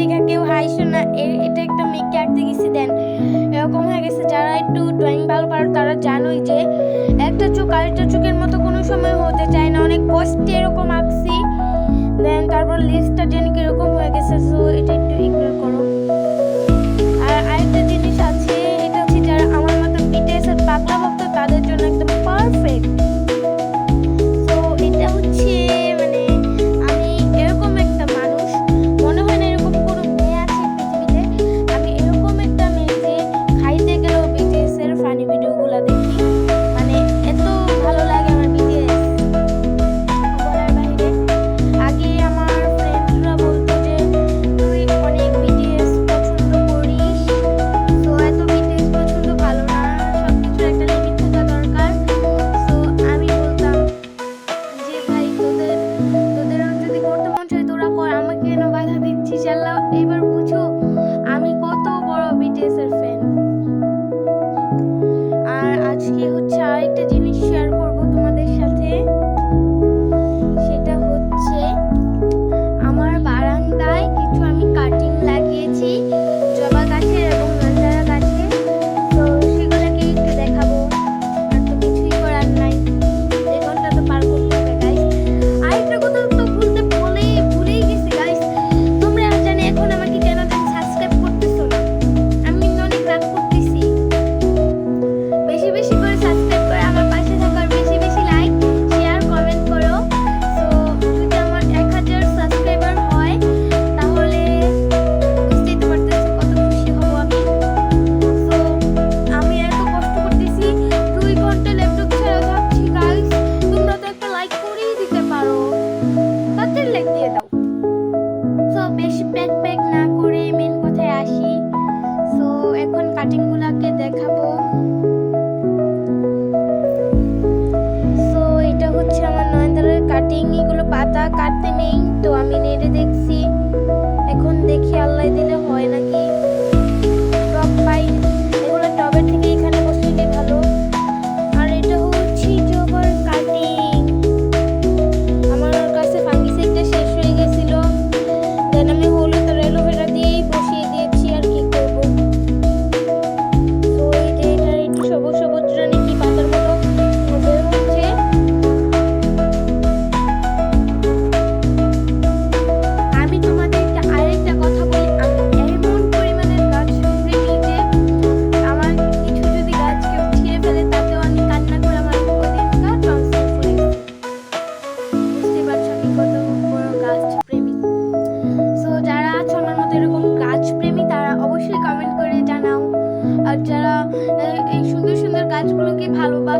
দেখা কেউ হাই শোনা এটা একটা মেয়েকে আঁকতে গেছি দেন এরকম হয়ে গেছে। যারা একটু ড্রয়িং ভালো পারো, তারা জানোই যে একটা চোখ আরেকটা চোখের মতো কোনো সময় হতে চায় না। অনেক কষ্টে এরকম আঁকছি, দেন তারপর লিস্টটা যেন কীরকম হয়ে গেছে সো এটা একটু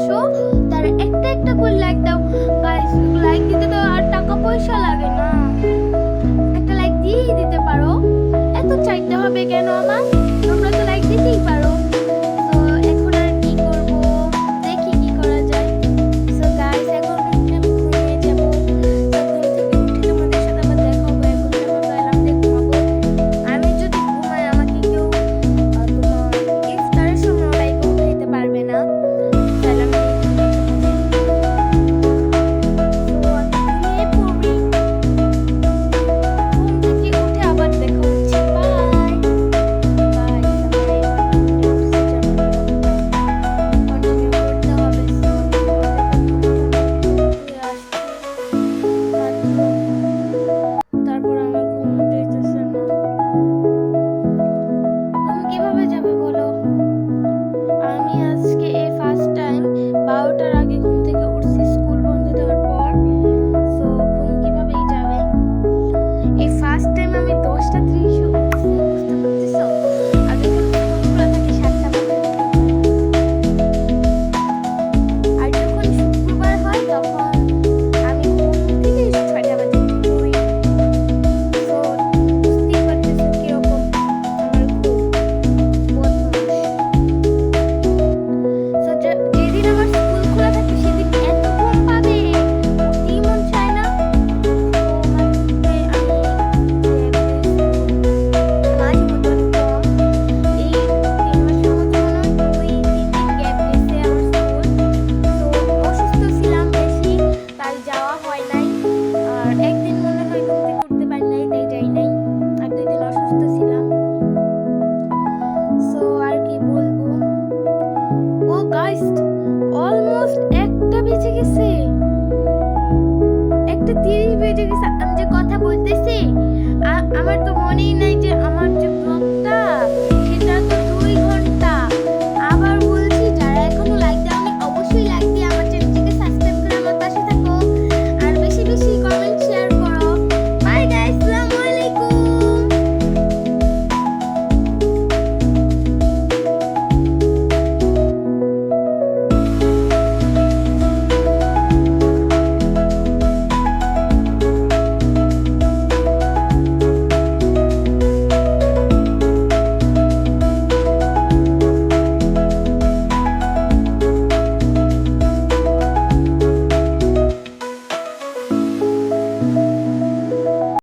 আসো। তারা একটা একটা করে লাইক দাও। লাইক দিতে তো আর টাকা পয়সা লাগে